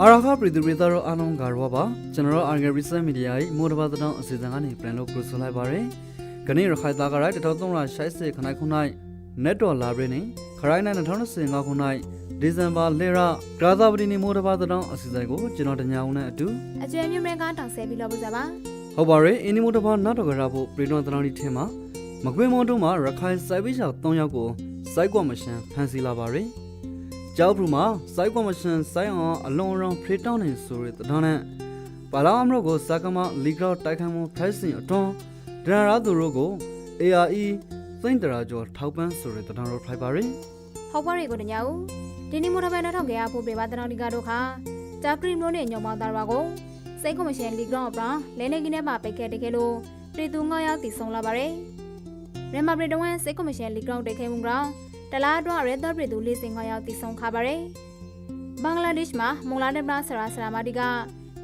အာရခပြည်သူပြည်သားတို့အားလုံးကရောပါကျွန်တော်တို့ Argel Research Media ၏မိုးတဘာတောင်အစီအစဉ်ကနေပြန်လို့ပြုဆိုလိုက်ပါရယ်ခဏရခိုင်သားကရိုက်1360ခနိုင်ခုနိုင် net ဒေါ်လာရင်းနေခရိုင်းနိုင်2025ခုနိုင်ဒီဇင်ဘာလေရဂရာသာပတိနေမိုးတဘာတောင်အစီအစဉ်ကိုကျွန်တော်တညာဦးနဲ့အတူအကျွဲမြမဲကားတောင်ဆဲပြီးတော့ပစားပါဟုတ်ပါရယ်အင်းဒီမိုးတဘာနောက်တော်ကြရဖို့ပြည်တော်တနောင်ဒီထင်းမှာမကွေးမွန်တို့မှာရခိုင်စိုက်ပိရှောက်3ယောက်ကို စိုက်ကွန်မရှင်ဖမ်းဆီးလာပါရယ်ကျောက်ဖူမှာစိုက်ကွန်မရှင်စိုက်အောင်အလွန်အရောင်ဖေးတောင်းနေဆိုရတဲ့တောင်းနဲ့ပါလာအမရောကိုစကမလီဂရော့တိုက်ခိုင်မှုဖိုက်စင်အတွန်းဒရရာသူတို့ကို ARE သိမ့်တရာကျော်ထောက်ပန်းဆိုတဲ့တတော်တို့ဖိုက်ပါရင်ဟောက်ပါရီကိုတညာဦးဒီနေ့မို့တော့ပဲနောက်ထောင်ကြရဖို့ပြပါတနောင်ဒီကာတို့ခါဂျာကရီမလို့နဲ့ညောင်မောင်းသားတော်ကိုစိတ်ကွန်မရှင်လီဂရောင်းအပရာလဲနေကင်းထဲမှာပိတ်ခဲ့တကယ်လို့ပြည်သူ9ယောက်တည်ဆုံးလာပါတယ် ရမပရီတဝန်စိတ်ကွန်မရှင်လီဂရောင်းတိတ်ခဲမှုကောင်တလားတော့ရဲတော်ပြည်သူ၄9ယောက်တည်ဆုံးခါပါတယ်ဘင်္ဂလားဒေ့ရှ်မှာမုံလာတဲ့ပလာဆရာဆရာမတီက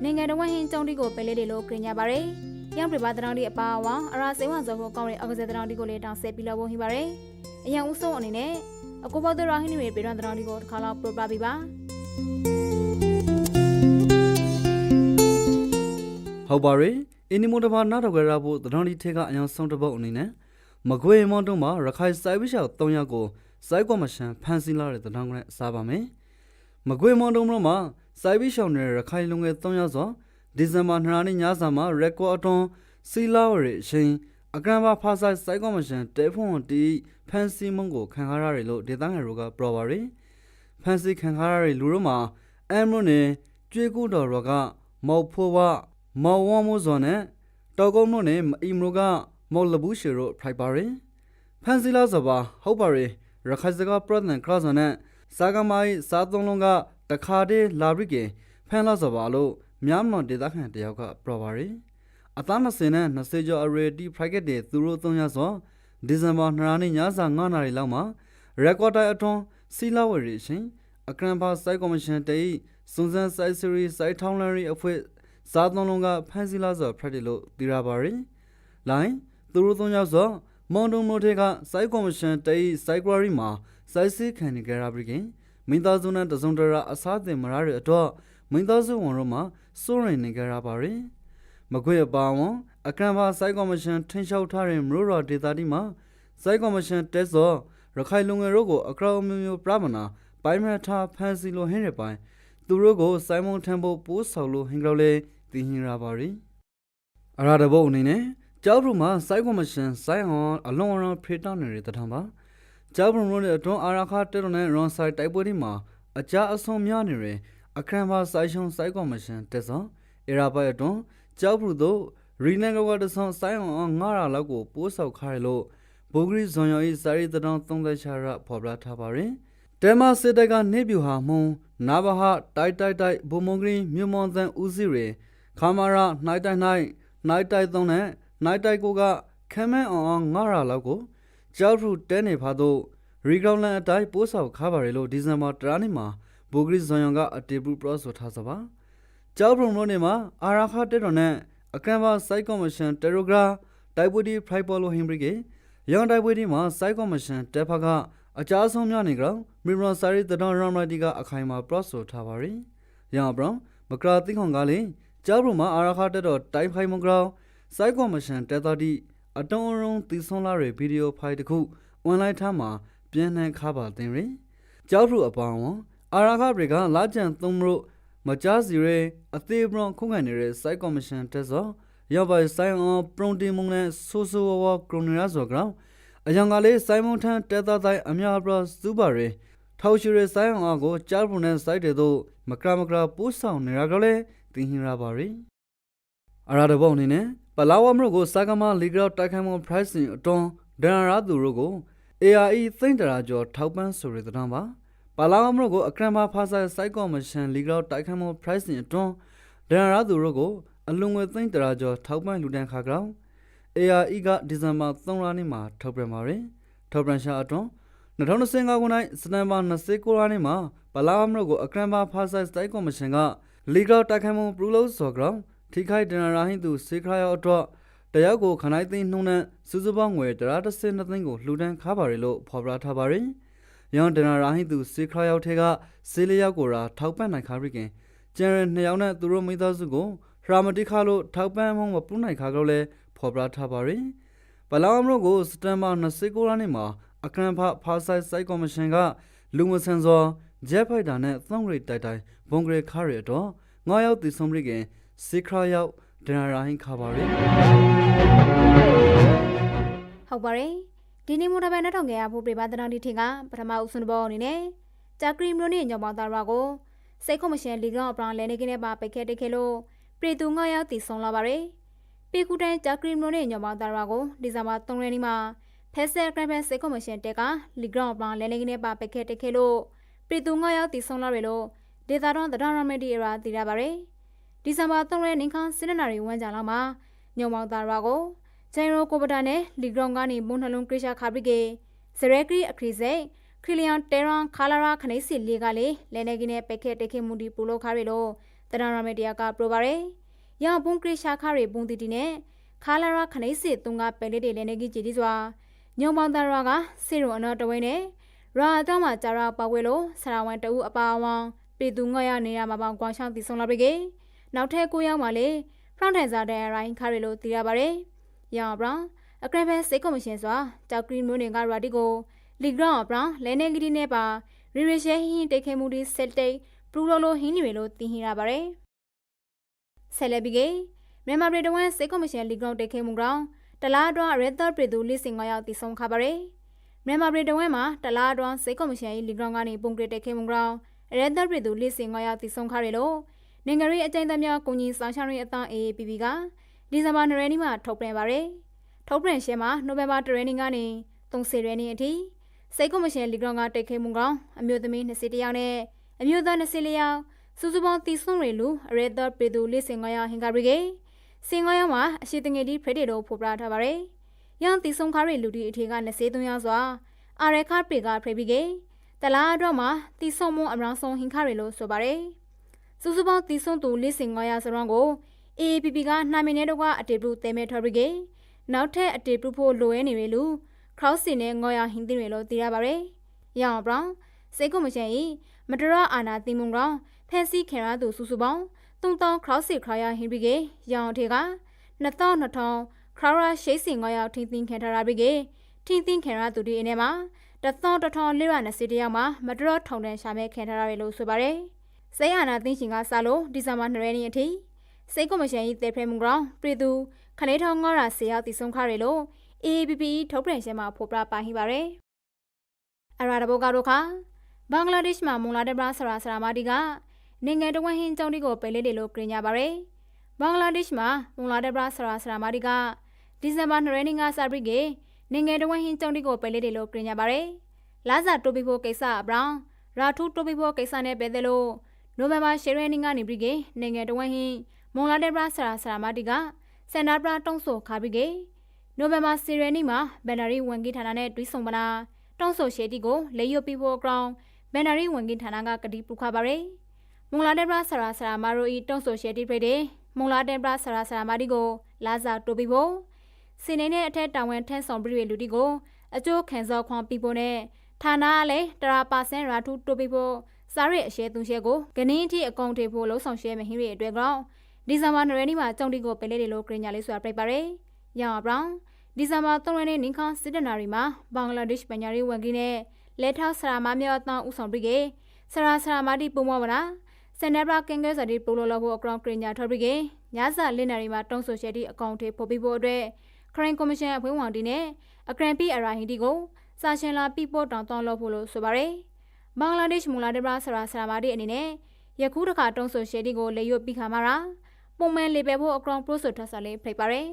နိုင်ငံတော်ဝန်ဟင်းကျုံတီကိုပယ်လေးတွေလို့ပြင်ညာပါတယ်။ရောင်ပြပါတနောင်ဒီအပါအဝါအရာစေဝါဇောဖို့ကောင်းတဲ့အောက်ကစားတနောင်ဒီကိုလည်းတောင်းဆက်ပြီးလို့ဝင်ပါရယ်။အရင်ဦးဆုံးအနေနဲ့အကိုဘောဒရာဟင်းတွေပြည်တော်တနောင်ဒီကိုတစ်ခါလောက်ပြပပေးပါဟုတ်ပါရဲ့အင်းဒီမိုတဘာနောက်တော့ကြရဖို့တတော်ဒီထဲကအယောင်ဆုံးတစ်ပုတ်အနေနဲ့ မကွေးမွန်တို့မှာရခိုင်စိုက်ပိရှောက်3ယောက်ကိုစိုက်ကွန်မရှင်ဖမ်းဆီးလာတဲ့တတော်ကနဲ့စားပါမယ်မကွေးမွန်တို့မှာစိုက်ပိရှောက်နဲ့ရခိုင်လူငယ်3ယောက်ဆိုဒီဇင်ဘာ2ရက်နေ့ညစာမှာရက်ကော့အတွန်းစီလာဝရအရှင်အကရန်ဘာဖာဆိုင်စိုက်ကောမရှင်တဲဖုန်တီဖန်စီမုံကိုခံခါရတယ်လို့ဒေသခံတွေကပြောပါရယ်ဖန်စီခံခါရတဲ့လူတို့မှာအမ်မွန်းနဲ့ကျွေးကူတော်ရောကမောက်ဖိုးဝမောက်ဝမ်မိုးစောနဲ့တော်ကုန်းတို့နဲ့အီမရိုက မောက်လဘူးရှီတို့ဖိုက်ပါရယ်ဖန်စီလာစပါဟုတ်ပါရယ်ရခိုင်စကားပရဒန်ခရဆန်နဲ့စာကမိုင်းစာသုံးလုံးကတခါတည်းလာပြီးကဖန်လာစပါလို့မြမွန်ဒေသခံတယောက်ကပြောပါရယ်အသား20နဲ့20ကျော်အရေတီဖရိုက်ကက်တွေသူတို့သုံးရဆိုဒီဇင်ဘာ2ရက်နေ့ညစာ9နာရီလောက်မှာရက်ကော့တိုင်းအတွန်းစီလာဝရီရှင်အကရန်ပါစိုက်ကော်မရှင်တေးစွန်စန်စိုက်စရီစိုက်ထောင်းလရီအဖွဲ့စားသုံးလုံးကဖန်စီလာဆိုဖရက်တယ်လို့သိရပါရယ်။လိုင်း သူတို့သုံးယောက်ဆိုမောင်တုံမိုထေကစိုက်ကော်မရှင်တေးစိုက်ဂရရီမှာစိုက်စစ်ခံနေကြရပြီးခင်မင်းသားစုနဲ့တစုံတရာအစားတင်မရတဲ့အတွက်မင်းသားစုဝန်တို့မှာစိုးရိမ်နေကြရပါရယ်။မကွေအပါဝန်အကံပါစိုက်ကော်မရှင်ထင်းလျှောက်ထားတဲ့မရိုးတော်ဒေတာတီမှာစိုက်ကော်မရှင်တက်စောရခိုင်လူငယ်တို့ကိုအကောက်မျိုးမျိုးပြမနာပိုင်မထားဖန်စီလိုဟင်းရပိုင်သူတို့ကိုစိုင်းမုံထံဖို့ပိုးဆော်လို့ဟင်ကြောက်လေတင်ဟင်ရပါရီအရာတဘုတ်အနေနဲ့ ကျောက်ဖြူမှာစိုက်ကော်မရှင်စိုင်းဟွန်အလွန်အလွန်ဖေတောင်းနေတဲ့တထံပါကျောက်ဖြူမြို့နယ်အတွန်းအာရခတက်တော်နဲ့ရွန်ဆိုင်တိုက်ပွဲတွေမှာအကြအဆုံးများနေတဲ့အခရံပါစိုက်ရှုံစိုက်ကော်မရှင်တက်စောအရာပိုင်အတွန်းကျောက်ဖူတို့ရီနန်ကဝတ်တဆောင်ဆိုင်အောင်ငါရလောက်ကိုပိုးဆောက်ခါရလို့ဘိုဂရီဇွန်ယောဤစာရီတတောင်သုံးသက်ချရဖော်ပြထားပါရင်တဲမစစ်တပ်ကနေပြူဟာမုံနာဘဟာတိုက်တိုက်တိုက်ဘုံမုံဂရီမြို့မွန်သန်ဦးစီရီခါမာရာနိုင်တိုက်နိုင်နိုင်တိုက်သုံးနဲ့ နိုင်တိုက်ကိုကခမန်းအောင်ငါရလောက်ကိုကျောက်ဖူတဲနေဖာတို့ရီဂရောင်းလန်အတိုင်းပိုးဆောက်ခါပါရလို့ဒီဇင်ဘာတရနေ့မှာဘိုဂရီဇွန်ယောကအတေပူပရောဆိုထားစပါကျောက်ဖုံတို့နေမှာအာရာခတက်တော်နဲ့အကံပါစိုက်ကော်မရှင်တရိုဂရာတိုက်ပွဲဒီဖရိုက်ပေါ်လိုဟင်ဘရီကေရောင်တိုက်ပွဲဒီမှာစိုက်ကော်မရှင်တက်ဖက်ကအကြအဆုံးများနေကြောင်းမီရန်စာရီတတော်ရမ်ရိုက်တီကအခိုင်မှာပရော့ဆိုထားပါရီရန်ဘရောင်မကရာတိခွန်ကလည်းကျောက်ဖုံမှာအာရာခတက်တော်တိုက်ဖိုင်မဂရောင် စိုက်ကော်မရှင်တက်တော်ဒီအတုံးအရုံးတီဆွန်လာရဲ့ဗီဒီယိုဖိုင်တစ်ခုအွန်လိုင်းထားမှာပြန်နှံခါပါတင်ရီကျောက်ဖုံအပေါင်းဝန်အာရာခဘရီကလာကြံသုံးမလို့မကြားစီရဲအသေးဘရွန်ခုခံနေတဲ့စိုက်ကော်မရှင်တက်စောရောက်ပါဆိုင်အောင်ပရိုတီမုန်နဲ့ဆိုဆိုဝဝကရိုနီယာဆိုကောင်အရင်ကလေးစိုင်းမုန်ထန်တက်သားတိုင်းအများပရစူပါရဲထောက်ရှိရဲဆိုင်အောင်ကိုကြားဖုန်နဲ့စိုက်တဲ့တို့မကရမကရပိုးဆောင်နေရကလေးတင်ဟင်ရပါရီအရာတဘောအနေနဲ့ ပလာဝမရုကိုစာကမလီဂရောက်တိုက်ခိုင်မှု pricing အတွန်းဒန်ရာသူတို့ကို ARE သိမ့်တရာကျော်ထောက်ပန်းဆိုရတဲ့တံပါပါလာမရိုကိုအကရန်ဘာဖာဆိုင်စိုက်ကော်မရှင်လီဂရောက်တိုက်ခိုက်မှု pricing အတွန်းဒန်ရာသူတို့ကိုအလွန်ငွေသိန်းတရာကျော်ထောက်ပံ့လူတန်းခါကြောင်း ARE ကဒီဇင်ဘာ3ရက်နေ့မှာထုတ်ပြန်ပါရယ်ထုတ်ပြန်ရှာအတွန်း2025ခုနှစ်စတန်ဘာ29ရက်နေ့မှာပါလာမရိုကိုအကရန်ဘာဖာဆိုင်စိုက်ကော်မရှင်ကလီဂရောက်တိုက်ခိုက်မှုပရူလို့ဆိုကြောင်း ထိခိုက်ဒန်ရာဟင်းသူစေခရယောအတွက်တယောက်ကိုခနိုင်သိန်းနှုံးနဲ့စုစုပေါင်းငွေ132သိန်းကိုလှူဒန်းခါပါရလို့ဖော်ပြထားပါရယ်ရန်ဒနာရာဟိသူစေခရာယောက်ထဲကစေးလေးယောက်ကိုရာထောက်ပံ့နိုင်ခါရခင်ကျန်ရနှစ်ယောက်နဲ့သူတို့မိသားစုကိုရာမတိခါလို့ထောက်ပံ့မှုမပူနိုင်ခါကြောင့်လဲဖော်ပြထားပါရယ်ဘလောင်အမရိုကိုစတမ်ဘာ29ရက်နေ့မှာအခရန်ဖဖာဆိုင်စိုက်ကော်မရှင်ကလူမဆန်စွာဂျက်ဖိုက်တာနဲ့သုံးရီတိုက်တိုင်းဘုံဂရေခါရရတော့ငါးယောက်တည်ဆုံးပြီးခင် စေခရာယောက်ဒနာရာဟိခါပါရယ်ဟုတ်ပါတယ်ဒီနေ့မိုးတပန်နောက်ထောင်ခဲ့ရဖို့ပြပါတနာဒီထင်ကပထမဦးဆုံးဘောအနေနဲ့ဂျာကရီမျိုးနဲ့ညောင်ပေါသားရွာကိုစိတ်ခုမရှင်လီကောင်အပရောင်လဲနေကင်းနဲ့ပါပိတ်ခဲ့တိတ်ခဲ့လို့ပြည်သူ9ယောက်တည်ဆုံးလာပါတယ်ပေကူတန်ဂျာကရီမျိုးနဲ့ညောင်ပေါသားရွာကိုဒီဇင်ဘာ3ရက်နေ့မှာဖက်ဆယ်ဂရန်ဖက်စိတ်ခုမရှင်တက်ကလီကောင်အပရောင်လဲနေကင်းနဲ့ပါပိတ်ခဲ့တိတ်ခဲ့လို့ပြည်သူ9ယောက်တည်ဆုံးလာတယ်လို့ဒေတာတော်သဒရမတီအရာတည်ရပါတယ် ဒီဇင်ဘာ3ရက်နေ့ခန်းစစ်နနာရီဝန်းကြလောက်မှာညောင်ပေါသားရွာကိုကျန်ရိုကိုပတာနဲ့လီဂရောင်ကနေမွန်နှလုံးကရရှာခါပရိကေဇရက်ဂရီအခရီစိတ်ခရီလျန်တဲရန်ခါလာရာခနေစီလီကလေလဲနေကင်းနဲ့ပက်ခဲတက်ခဲမူဒီပူလို့ခါရီလို့တရရမေတယာကပရိုပါရဲရဘုံကရရှာခါရီဘုံတီတီနဲ့ခါလာရာခနေစီတုံကပယ်လေးတွေလဲနေကြီးကြည်ဒီစွာညုံပေါင်းတရကစေရုံအနော်တဝင်းနဲ့ရာအတော့မှာကြာရာပါဝဲလို့ဆရာဝန်တဦးအပါအဝံပြည်သူငေါရနေရမှာပေါင်းကွာရှောင်းတီဆုံးလာပြီကေ နောက်ထပ်ကိုရောက်မှလေဖရန့်ထန်ဇာဒန်ရိုင်းခါရီလို့တီရပါတယ်ရအောင်ဘရောင်အကရဘဲစိတ်ကော်မရှင်စွာကြောက်ကရီမျိုးနေကရာဒီကိုလီဂရောင်ဘရောင်လဲနေဂရီနဲ့ပါရီရီရှဲဟင်းတိတ်ခဲမှုဒီဆက်တိတ်ပရူလိုလိုဟင်းနေလို့တင်ဟိရပါတယ်ဆယ်လက်ဘီကေမြန်မာပြည်တော်ဝန်စိတ်ကော်မရှင်လီဂရောင်တိတ်ခဲမှုကောင်တလားတော့ရဲသာပြည်သူလိစင်9ယောက်တည်ဆုံးခါပါတယ်မြန်မာပြည်တော်ဝန်မှာတလားတော့စိတ်ကော်မရှင်လီဂရောင်ကနေပုံကရတိတ်ခဲမှုကောင်ရဲသာပြည်သူလိစင်9ယောက်တည်ဆုံးခါရလို့ နိုင်ငံရေးအကြိမ်သားများကိုကြီးဆောင်ရှားရင်းအသား AAPP ကဒီဇင်ဘာ2ရက်နေ့မှာထုတ်ပြန်ပါရယ်ထုတ်ပြန်ရှင်းမှာနိုဝင်ဘာ1ရက်နေ့ကနေ30ရက်နေ့အထိစိတ်ကော်မရှင်လီဂရောင်ကတိတ်ခဲမှုကောင်အမျိုးသမီး20ယောက်နဲ့အမျိုးသား24ယောက်စုစုပေါင်းတီဆွန်ရီလူအရဲဒတ်ပေသူလေးစင်9ယောက်ဟင်္ဂရီကေစင်9ယောက်မှာအရှိတငယ်ဒီဖရက်ဒေတို့ဖော်ပြထားပါရယ်ရန်တီဆုံခါရီလူဒီအထေက23ယောက်စွာအာရခါပေကဖရက်ပြီးကေတလားအတွက်မှာတီဆုံမွန်အမရောင်ဆုံးဟင်္ဂရီလို့ဆိုပါရယ် စုစုပေါင်းတီဆုံသူလေးစင်9ယောက်စရုံးကို AAPP ကနှာမင်းနဲ့တော့ကအတေပရုတဲမဲထော်ရီကေနောက်ထပ်အတေပရုဖို့လိုရဲနေရလူခရော့စင်နဲ့ငေါ်ရဟင်းတင်တွေလို့သိရပါဗျ။ရအောင်ဘရောင်စိတ်ကုမရှင်ဤမတရအာနာတိမုံကောင်ဖက်စီခေရသူစုစုပေါင်း3000ခရော့စီခရယာဟင်းရီကေရအောင်ထေက2200ခရရာရှိစင်ငေါ်ရထင်းသင်းခံထားရပြီကေထင်းသင်းခံရသူဒီအနေမှာ1420ယောက်မှာမတရထောင်တန်းရှာမဲခံထားရတယ်လို့ဆိုပါတယ်။ စိတ်အာနာသိရှင်ကစလို့ဒီဇင်ဘာ2ရက်နေ့အထိစိတ်ကော်မရှင်၏တေဖဲမှုကောင်ပြည်သူခနေထောင်းငေါရာဆေရောက်တည်ဆုံးခရလို့ AAPP ထုတ်ပြန်ရှင်းမှာဖော်ပြပါဟိပါရယ်အရာတဘောကတော့ခါဘင်္ဂလားဒေ့ရှ်မှာမွန်လာတဲ့ပရာဆရာဆရာမတီကနိုင်ငံတော်ဝန်ဟင်းကျောင်းတီကိုပယ်လေးတယ်လို့ပြင်ကြပါရယ်ဘင်္ဂလားဒေ့ရှ်မှာမွန်လာတဲ့ပရာဆရာဆရာမတီကဒီဇင်ဘာ2ရက်နေ့ကစပြီးကနိုင်ငံတော်ဝန်ဟင်းကျောင်းတီကိုပယ်လေးတယ်လို့ပြင်ကြပါရယ်လာဇာတိုပီဖို့ကိစ္စအပရောင်ရာထူတိုပီဖို့ကိစ္စနဲ့ပဲတယ်လို့ နိုဝင်ဘာ10ရက်နေ့ကနေပြီးကနိုင်ငံတော်ဝန်ဟင်းမွန်လာတဲ့ပရာဆရာဆရာမတီကစန်နာပရာတုံးဆိုခါပြီးကေနိုဝင်ဘာ10ရက်နေ့မှာဘန်နာရီဝန်ကြီးဌာနနဲ့တွိဆုံမနာတုံးဆိုရှေတီကိုလေယိုပီဖို့ဂရောင်းဘန်နာရီဝန်ကြီးဌာနကကတိပုခပါရယ်မွန်လာတဲ့ပရာဆရာဆရာမရိုဤတုံးဆိုရှေတီပြတဲ့မွန်လာတဲ့ပရာဆရာဆရာမတီကိုလာစာတိုးပြီးဖို့စင်နေတဲ့အထက်တာဝန်ထမ်းဆောင်ပြီးလူတီကိုအကျိုးခံစောခွန်ပြီးဖို့နဲ့ဌာနကလည်းတရာပါစင်ရာထူတိုးပြီးဖို့ စားရအရှဲသူရှဲကိုဂနင်းအထိအကောင့်ထေဖို့လှုံ့ဆော်ရှဲမဟင်းရအတွက်ကြောင့်ဒီဇင်ဘာ2ရက်နေ့မှာကြောင်တီကိုပယ်လေးတယ်လို့ကြင်ညာလေးဆိုတာပြိပါရယ်။ရောင်ဘရောင်ဒီဇင်ဘာ3ရက်နေ့နင်ခါစစ်တနာရီမှာဘင်္ဂလားဒေ့ရှ်ပညာရေးဝန်ကြီးနဲ့လက်ထောက်ဆရာမမျိုးအတောင်ဦးဆောင်ပြီးကဆရာဆရာမတီပုံမောဗနာစန်နဘရာကင်ကဲစတီပိုလိုလောဖို့အကောင်ကြင်ညာထော်ပြီးကညစာလင်းနာရီမှာတုံးဆိုရှယ်တီအကောင့်ထေပို့ပြီးဖို့အတွက်ခရင်ကော်မရှင်အဖွဲ့ဝင်တီနဲ့အကရန်ပီအရာဟီတီကိုစာရှင်လာပြပို့တောင်းတောင်းလို့ဖို့လို့ဆိုပါရယ် ဘင်္ဂလားဒေ့ရှ်မူလာဒဘရာဆရာဆရာမတီအနေနဲ့ယခုတခါတုံးဆိုရှယ်တီကိုလေရွတ်ပြီးခါမှာရာပုံမှန်လေပဲဖို့အကောင်ပရိုဆိုထဆာလေးဖိတ်ပါရယ်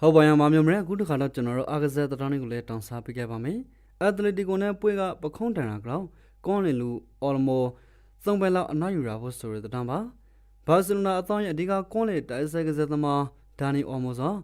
ဟုတ်ပါရမမျိုးမရအခုတစ်ခါတော့ကျွန်တော်တို့အာကစားသတင်းတွေကိုလည်းတောင်းစားပေးခဲ့ပါမယ်။အက်တလက်တီကိုနဲ့ပွဲကပခုံးတန်တာကောင်ကွန်လင်လူအော်လမိုသုံးပဲလောက်အနိုင်ယူတာဖို့ဆိုရတဲ့တမ်းပါ။ဘာစီလိုနာအသောရဲ့အဓိကကွန်လင်တိုက်ဆက်ကစားသမားဒါနီအော်မိုဆို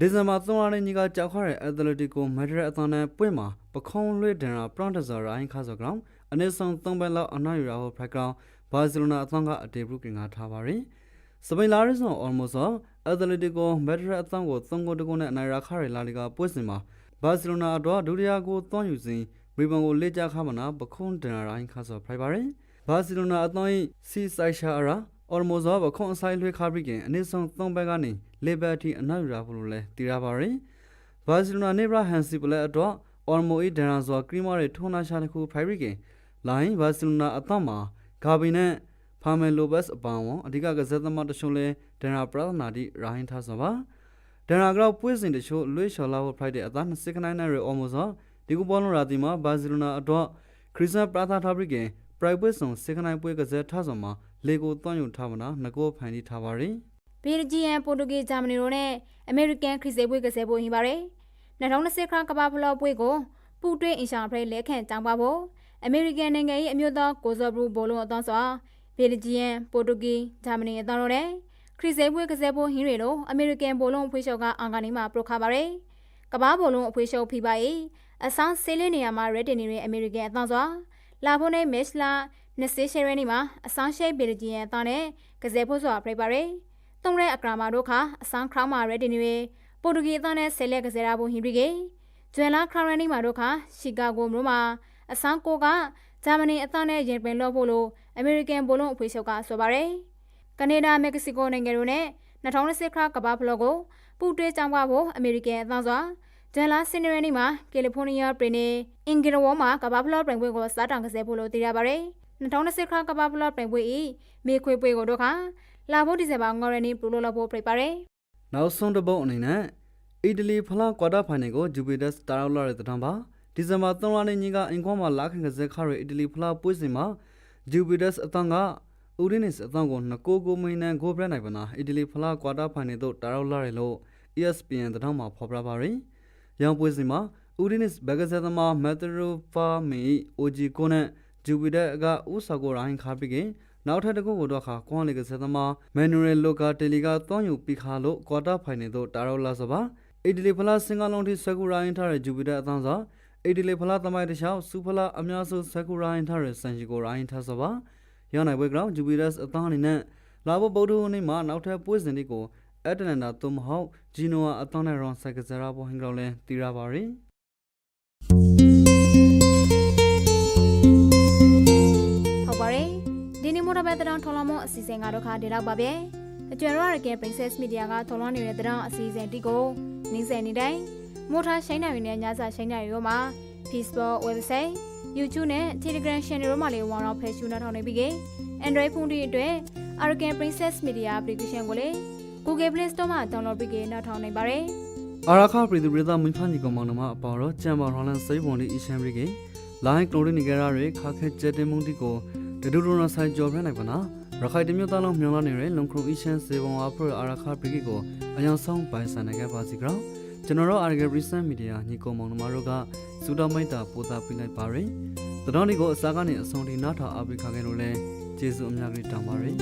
ဒီဇင်ဘာ3ရက်နေ့ကကြောက်ခရတဲ့အက်တလက်တီကိုမက်ဒရစ်အသောနဲ့ပွဲမှာပခုံးလွှဲတင်တာပရန်တဇာရိုင်းခါဆိုကောင်အနည်းဆုံးသုံးပဲလောက်အနိုင်ယူတာဖို့ဖက်ကောင်ဘာစီလိုနာအသောကအတေဘရုကင်ကထားပါရယ်။စပိန်လာရစ်ဆိုအော်မိုဆိုအက်တလက်တီကိုမက်ဒရစ်အသောကို3ဂိုးတကုနဲ့အနိုင်ရခရလာလီကပွဲစဉ်မှာဘာစီလိုနာအတွက်ဒုတိယကိုသွန်းယူစဉ်ရီဘန်ကိုလက်ကြခါမနာပခွန်ဒန်ရိုင်းခါဆော်ဖရိုက်ပါရင်ဘာစီလိုနာအသွင်းစီဆိုင်ရှာ အရာအော်မိုဇောပခွန်အဆိုင်လွှဲခါပြီးကအနည်းဆုံး၃ဘက်ကနေလေဘယ်တီအနောက်ယူရာဖို့လို့လဲတည်ရပါရင်ဘာစီလိုနာနေဘရာဟန်စီပလက်အတွက်အော်မိုအီဒန်ရာဇောကရီမာရဲ့ထုံနာရှာတစ်ခုဖရိုက်ပြီးကလိုင်းဘာစီလိုနာအသွင်းမှာဂါဘီနဲ့ဖာမယ်လိုဘက်စ်အပောင်းဝန်အဓိကကစားသမားတချို့လဲဒန်ရာပရသနာတိရာဟင်ထားဆောပါဒန်ရာကတော့ပွေးစင်တချို့လွှဲချော်လာဖို့ဖိုက်တဲ့အသား29နိုင်ရဲအော်မိုဇောဒီကူပေါ်လုံးရာတီမှာဘာစီလိုနာအတွက်ခရစ်စပရာသာထားပြီးကပရိုက်ပွေးဆောင်စကနိုင်ပွဲကစားထားဆောမှာ လေကိုတွန့်ယူထားမနာငကိုဖန်တီထားပါရင်ဘယ်လ်ဂျီယမ်ပိုတူဂီဂျာမနီတို့နဲ့အမေရိကန်ခရစ်စေပွဲကစားပွဲဟင်ပါတယ်2020ခရကမ္ဘာဖလော့ပွဲကိုပူတွင်းအင်ရှာဖရိတ်လက်ခံတောင်းပါဖို့အမေရိကန်နိုင်ငံ၏အမျိုးသားကိုဇော်ဘရူဘောလုံးအသွမ်းစွာဘယ်လ်ဂျီယမ်ပိုတူဂီဂျာမနီအသွမ်းတို့နဲ့ခရစ်စေပွဲကစားပွဲဟင်ရီတို့အမေရိကန်ဘောလုံးအဖွဲ့ချုပ်ကအင်္ဂါနေ့မှာပရိုခါပါတယ်ကမ္ဘာဘောလုံးအဖွဲ့ချုပ်ဖိပါ၏အဆောင်ဆေးလေးနေရာမှာရက်တင်နေတဲ့အမေရိကန်အသွမ်းစွာလာဖို့နဲ့မက်လာ နစ်စေရှယ်ရနီမှာအဆောင်ရှိဘယ်လ်ဂျီယမ်အသွမ်းနဲ့ကစားဖို့စွာပြိုင်ပါတယ်တုံးတဲ့အကရာမာတို့ခါအဆောင်ခရောင်းမှာရက်တင်နေပေပိုတူဂီအသွမ်းနဲ့ဆယ်လက်ကစားရဖို့ဟင်ရီကေဂျွယ်လာခရောင်းရနီမှာတို့ခါရှီကာဂိုမြို့မှာအဆောင်ကိုကဂျာမနီအသွမ်းနဲ့ရင်ပင်လို့ဖို့လို့အမေရိကန်ဘောလုံးအဖွဲ့ချုပ်ကဆိုပါတယ်ကနေဒါမက္ကဆီကိုနိုင်ငံတို့နဲ့2020ခါကမ္ဘာဖလော့ကိုပူတွဲကြောင်းပါဖို့အမေရိကန်အသွမ်းစွာဂျန်လာစင်နရနီမှာကယ်လီဖိုးနီးယားပြည်နယ်အင်ဂီရဝါမှာကမ္ဘာဖလော့ပြိုင်ပွဲကိုစားတောင်ကစားဖို့လို့သိရပါတယ် 2020ခါကမ္ဘာဖလော့ပြိုင်ပွဲ၏မေခွေပွဲကိုတို့ခါလာဖို့ဒီဇင်ဘာ9ရက်နေ့ပူလို့လို့ဖို့ပြပါတယ်နောက်ဆုံးတစ်ပုတ်အနေနဲ့အီတလီဖလားကွာတာဖိုင်နယ်ကိုဂျူဗီဒက်စ်တာရောက်လာတဲ့တံပါဒီဇင်ဘာ3ရက်နေ့ညကအင်ကွန်မှာလာခင်ကစားခရအီတလီဖလားပွဲစဉ်မှာဂျူဗီဒက်စ်အတန်းကဦးရင်းနစ်အတန်းကို2ကိုကိုမင်းနဲ့ဂိုးပြနိုင်ပါနာအီတလီဖလားကွာတာဖိုင်နယ်သို့တာရောက်လာတယ်လို့ ESPN တံမှာဖော်ပြပါရယ်ရောင်ပွဲစဉ်မှာဦးရင်းနစ်ဘက်ကစားသမားမက်တရိုဖာမီ OG ကိုနဲ့ ဂျူဗီဒက်ကဦးစာကိုရိုင်းခါပြီးကနောက်ထပ်တစ်ခုကိုတော့ခါကွန်လီကစားသမားမန်နူရယ်လိုကာတယ်လီကတွန်းယူပြီးခါလို့ကွာတာဖိုင်နယ်သို့တာရောက်လာစပါအီတလီဖလားစင်ကာလုံးထိဆကူရိုင်းထားတဲ့ဂျူပီတာအသန်းစာအီတလီဖလားသမိုင်းတစ်လျှောက်စူဖလားအများဆုံးဆကူရိုင်းထားတဲ့ဆန်ချီကိုရိုင်းထားစပါရောင်းနိုင်ပွဲကောင်ဂျူပီတာအသန်းအနေနဲ့လာဘဗုဒ္ဓဟူးနေ့မှာနောက်ထပ်ပွဲစဉ်တွေကိုအက်တလန်တာသို့မဟုတ်ဂျီနိုဝါအသန်းနဲ့ရွန်ဆိုင်ကစားရဖို့ဟင်ကောင်လဲတီရပါရယ် ဒီနေ့မို့တော့ပဲတောင်ထော်လမောအစီအစဉ်ကတော့ခါဒီလောက်ပါပဲအကျွမ်းရရကဲ Princess Media ကထော်လနေတဲ့တောင်အစီအစဉ်တီကိုနင်းစင်နေတိုင်းမို့ထားရှိုင်းနိုင်နေတဲ့ညစာရှိုင်းနိုင်ရောမှာ Facebook website YouTube နဲ့ Telegram channel တို့မှာလည်းဝေါတော့ဖယ်ရှုနားထောင်နေပြီးက Android ဖုန်းတွေအတွက် Arkan Princess Media application ကိုလည်း Google Play Store မှာ download ပြီးကနားထောင်နိုင်ပါတယ်အာရခပရိသူပရိသမင်းဖန်ကြီးကောင်မောင်နှမအပေါ်တော့ကြံပါရလန်စိတ်ဝန်ဒီအရှန်ရီကေလိုင်းကလိုရီနီဂရာတွေခါခဲကျက်တင်မုန်တီကို ဒဒူရိုနာဆိုင်ကျော်ပြနိုင်ပါနာရခိုင်တမျိုးသားလုံးမြောင်းလာနေတဲ့လုံခရုအီရှန်စေဘုံအဖရအာရခပရိကေကိုအယောင်ဆောင်ပိုင်ဆိုင်နိုင်ခဲ့ပါစီကြောကျွန်တော်တို့အာရဂရီဆန်မီဒီယာညီကောင်မောင်နှမတို့ကစူတော်မိုက်တာပို့တာပြလိုက်ပါရယ်တတော်ဒီကိုအစားကနေအဆုံးထိနားထောင်အားပေးခါခဲ့လို့လဲကျေးဇူးအများကြီးတောင်းပါရယ်